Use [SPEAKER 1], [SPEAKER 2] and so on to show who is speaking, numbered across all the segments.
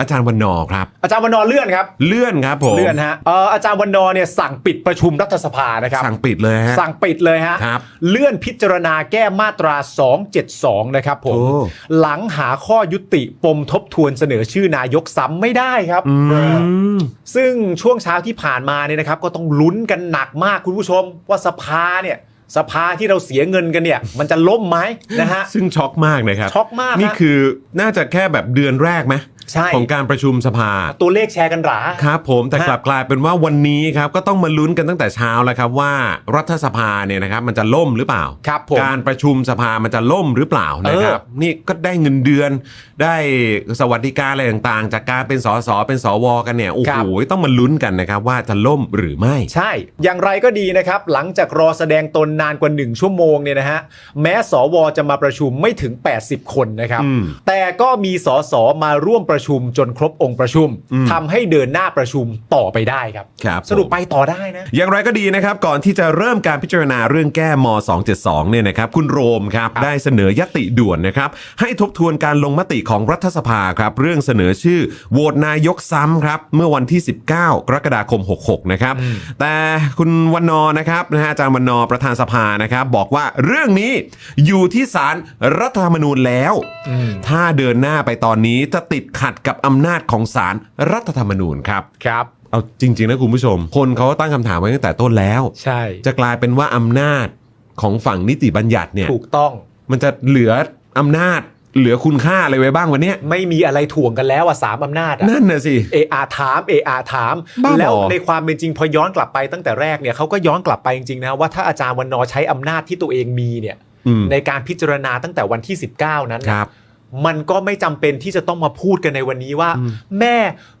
[SPEAKER 1] อาจารย์วันนอร์ครับ
[SPEAKER 2] อาจารย์วันนอร์เลื่อนครับ
[SPEAKER 1] เลื่อนครับผม
[SPEAKER 2] เลื่อนฮะเอ่ออาจารย์วันนอร์เนี่ยสั่งปิดประชุมรัฐสภานะครับ
[SPEAKER 1] สั่งปิดเลยฮะ
[SPEAKER 2] สั่งปิดเลยฮะ
[SPEAKER 1] ครับ
[SPEAKER 2] เลื่อนพิจารณาแก้มาตรา 272 นะครับผม
[SPEAKER 1] โอ้
[SPEAKER 2] หลังหาข้อยุติปมทบทวนเสนอชื่อนายกซ้ำไม่ได้ครับ
[SPEAKER 1] อืม
[SPEAKER 2] ซึ่งช่วงเช้าที่ผ่านมาเนี่ยนะครับก็ต้องลุ้นกันหนักมากคุณผู้ชม ว่าสภาเนี่ยสภาที่เราเสียเงินกันเนี่ย มันจะล่มไหมนะฮะ
[SPEAKER 1] ซึ่งช็อกมากนะครับ
[SPEAKER 2] ช็อกมาก
[SPEAKER 1] นี่
[SPEAKER 2] ฮะ
[SPEAKER 1] คือน่าจะแค่แบบเดือนแรกไหม
[SPEAKER 2] ใช่
[SPEAKER 1] ของการประชุมสภา
[SPEAKER 2] ตัวเลขแชร์กันหรา
[SPEAKER 1] ครับผมแต่
[SPEAKER 2] ฮะ
[SPEAKER 1] กลับกลายเป็นว่าวันนี้ครับก็ต้องมาลุ้นกันตั้งแต่เช้าแล้วครับว่ารัฐสภาเนี่ยนะครับมันจะล่มหรือเปล่า
[SPEAKER 2] ครับผม
[SPEAKER 1] การประชุมสภามันจะล่มหรือเปล่านะครับนี่ก็ได้เงินเดือน ได้สวัสดิการอะไรต่างๆ จากการเป็นสสเป็นสวกันเนี่ยโอ้
[SPEAKER 2] ครั
[SPEAKER 1] โห
[SPEAKER 2] บ
[SPEAKER 1] ต้องมาลุ้นกันนะครับว่าจะล่มหรือไม่
[SPEAKER 2] ใช่ อย่างไรก็ดีนะครับ หลังจากรอแสดงตนนานกว่า 1 ชั่วโมงเนี่ยนะฮะ แม้สวจะมาประชุมไม่ถึง 80 คนนะครับ
[SPEAKER 1] อืม
[SPEAKER 2] แต่ก็มีสสมาร่วมประชุมจนครบองค์ประชุม
[SPEAKER 1] อืม
[SPEAKER 2] ทำให้เดินหน้าประชุมต่อไปได้ครับ
[SPEAKER 1] ครับ
[SPEAKER 2] สรุป
[SPEAKER 1] ผม
[SPEAKER 2] ไปต่อได้นะ
[SPEAKER 1] อย่างไรก็ดีนะครับ ก่อนที่จะเริ่มการพิจารณาเรื่องแก้ม 272 เนี่ยนะครับ คุณโรมครับ
[SPEAKER 2] ครับ
[SPEAKER 1] ได้เสนอยติด่วนนะครับ ให้ทบทวนการลงมติของรัฐสภาครับ เรื่องเสนอชื่อโหวตนายกซ้ำครับ เมื่อวันที่ 19 กรกฎาคม 66 นะครับ แต่คุณวันนอร์นะครับนะฮะอาจารย์วันนอร์ประธานสภานะครับ บอกว่าเรื่องนี้อยู่ที่ศาลรัฐธรรมนูญแล้ว ถ้าเดินหน้าไปตอนนี้จะติดขัดกับอำนาจของศาลรัฐธรรมนูญครับ
[SPEAKER 2] ครับ
[SPEAKER 1] เอาจริง ๆ นะคุณผู้ชม คนเขาก็ตั้งคำถามไว้ตั้งแต่ต้นแล้ว
[SPEAKER 2] ใช่
[SPEAKER 1] จะกลายเป็นว่าอำนาจของฝั่งนิติบัญญัติเนี่ย
[SPEAKER 2] ถูกต้อง
[SPEAKER 1] มันจะเหลืออำนาจเหลือคุณค่าอะไรไว้บ้างวันเนี้ย
[SPEAKER 2] ไม่มีอะไรถ่วงกันแล้วอะสามอำนาจอะ
[SPEAKER 1] นั่นน่ะสิ
[SPEAKER 2] เออาถามเออาถาม
[SPEAKER 1] บ้าบอ
[SPEAKER 2] แล้วในความเป็นจริงพอย้อนกลับไปตั้งแต่แรกเนี่ยเขาก็ย้อนกลับไปจริงๆนะว่าถ้าอาจารย์วันนอร์ใช้อำนาจที่ตัวเองมีเนี่ย
[SPEAKER 1] อืม
[SPEAKER 2] ในการพิจารณาตั้งแต่วันที่ 19 นั้น
[SPEAKER 1] ค
[SPEAKER 2] นะ
[SPEAKER 1] รับ
[SPEAKER 2] มันก็ไม่จำเป็นที่จะต้องมาพูดกันในวันนี้ว่า แม่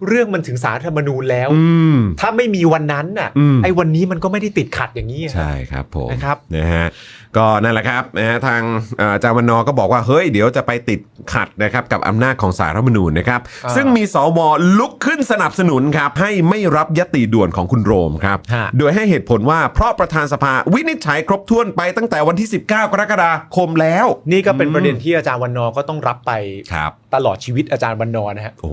[SPEAKER 2] เรื่องมันถึงสารรัฐธรรมนูญแล้ว
[SPEAKER 1] อืม
[SPEAKER 2] ถ้าไม่มีวันนั้นน่ะ
[SPEAKER 1] อืม
[SPEAKER 2] ไอ้วันนี้มันก็ไม่ได้ติดขัดอย่างนี้อะ
[SPEAKER 1] ใช่ครับผม
[SPEAKER 2] นะครับ
[SPEAKER 1] นะฮะก็นั่นแหละครับนะฮะทางเอ่ออาจารย์วันนอร์ก็บอกว่าเฮ้ยเดี๋ยวจะไปติดขัดนะครับกับอำนาจของสารรัฐธรรมนูญนะครับ
[SPEAKER 2] อ่า
[SPEAKER 1] ซึ่งมีสวลุกขึ้นสนับสนุนครับให้ไม่รับยติด่วนของคุณโรมครับ
[SPEAKER 2] ฮะ
[SPEAKER 1] โดยให้เหตุผลว่าเพราะประธานสภาวินิจฉัยครบถ้วนไปตั้งแต่วันที่ 19 กรกฎาคมแล้ว
[SPEAKER 2] นี่ก็เป็นประเด็นที่อาจารย์วันนอร์ก็ต้องรับไป
[SPEAKER 1] ครับ
[SPEAKER 2] ตลอดชีวิตอาจารย์วันนอร์นะฮะ
[SPEAKER 1] โอ้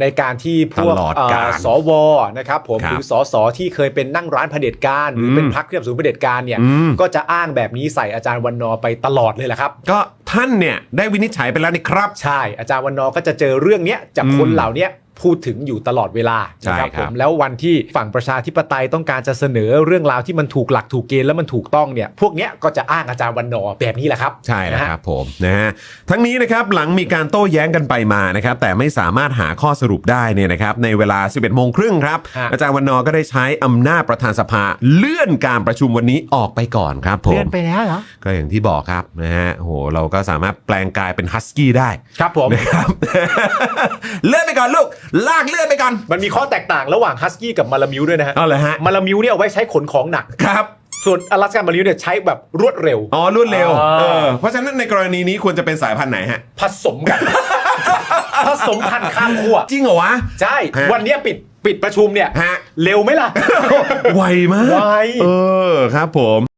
[SPEAKER 2] ในการที่พวก
[SPEAKER 1] ตลอด
[SPEAKER 2] เอ่อกา
[SPEAKER 1] ล
[SPEAKER 2] สวนะครับผม
[SPEAKER 1] ครับ
[SPEAKER 2] หรือสสที่เคยเป็นนั่งร้านเผด็จการหรืออ
[SPEAKER 1] ม
[SPEAKER 2] เป็นพรรคที่สนับสนุนเผด็จการเนี่ย
[SPEAKER 1] อืม
[SPEAKER 2] ก็จะอ้างแบบนี้ใส่อาจารย์วันนอร์ไปตลอดเลยแหละครับ
[SPEAKER 1] ก็ท่านเนี่ยได้วินิจฉัยไปแล้วนี่ครับ
[SPEAKER 2] ใช่อาจารย์วันนอร์ก็จะเจอเรื่องเนี้ยจากคน
[SPEAKER 1] อืม
[SPEAKER 2] เหล่าเนี้ย พูดถึงอยู่ตลอดเวลา
[SPEAKER 1] ใช่
[SPEAKER 2] นะครับ
[SPEAKER 1] ค
[SPEAKER 2] ผ
[SPEAKER 1] รับ
[SPEAKER 2] มแล้ววันที่ฝั่งประชาธิปไตยต้องการจะเสนอเรื่องราวที่มันถูกหลักถูกเกณฑ์แล้วมันถูกต้องเนี่ยพวกเนี้ยก็จะอ้างอาจารย์วันนอร์แบบนี้แหละครับ
[SPEAKER 1] ใช่แล้ว
[SPEAKER 2] นะฮะ
[SPEAKER 1] ครับผมนะฮะทั้งนี้นะครับหลังมีการโต้แย้งกันไปมานะครับแต่ไม่สามารถหาข้อสรุปได้เนี่ยนะครับในเวลา 11โมงครึ่งครับ
[SPEAKER 2] ฮะ
[SPEAKER 1] อาจารย์วันนอร์ก็ได้ใช้อำนาจประธานสภา เลื่อนการประชุมวันนี้ออกไปก่อนครับผม
[SPEAKER 2] เลื่อนไปแล้วเหรอ
[SPEAKER 1] ก็อย่างที่บอกครับนะฮะโอ้โหเราก็สามารถแปลงกายเป็นฮัสกี้ได้
[SPEAKER 2] ครับผม
[SPEAKER 1] นะครับ เลื่อนไปก่อนลูกลากเลื่อนไปก่อน
[SPEAKER 2] มันมีข้อแตกต่างระหว่างฮัสกี้กับมาลามิวด้วยนะฮะ
[SPEAKER 1] เอาเลยฮะ
[SPEAKER 2] มาลามิวเนี่ยเอาไว้ใช้ขนของหนัก
[SPEAKER 1] ครับ
[SPEAKER 2] ส่วนอลาสก้ามาลามิวเนี่ยใช้แบบรวดเร็ว
[SPEAKER 1] อ๋อรวดเร็ว
[SPEAKER 2] อ่า
[SPEAKER 1] เออ เพราะฉะนั้นในกรณีนี้ควรจะเป็นสายพันธุ์ไหนฮะ
[SPEAKER 2] ผสมกัน ผสมพันธุ์ข้ามขั้ว
[SPEAKER 1] จริงเหรอวะ
[SPEAKER 2] ใช่
[SPEAKER 1] ฮะ
[SPEAKER 2] วันเนี้ยปิดปิดประชุมเนี่ย
[SPEAKER 1] ฮะ
[SPEAKER 2] เร็วไหมล่ะ
[SPEAKER 1] ไวมาก
[SPEAKER 2] ไว
[SPEAKER 1] เออ ครับผม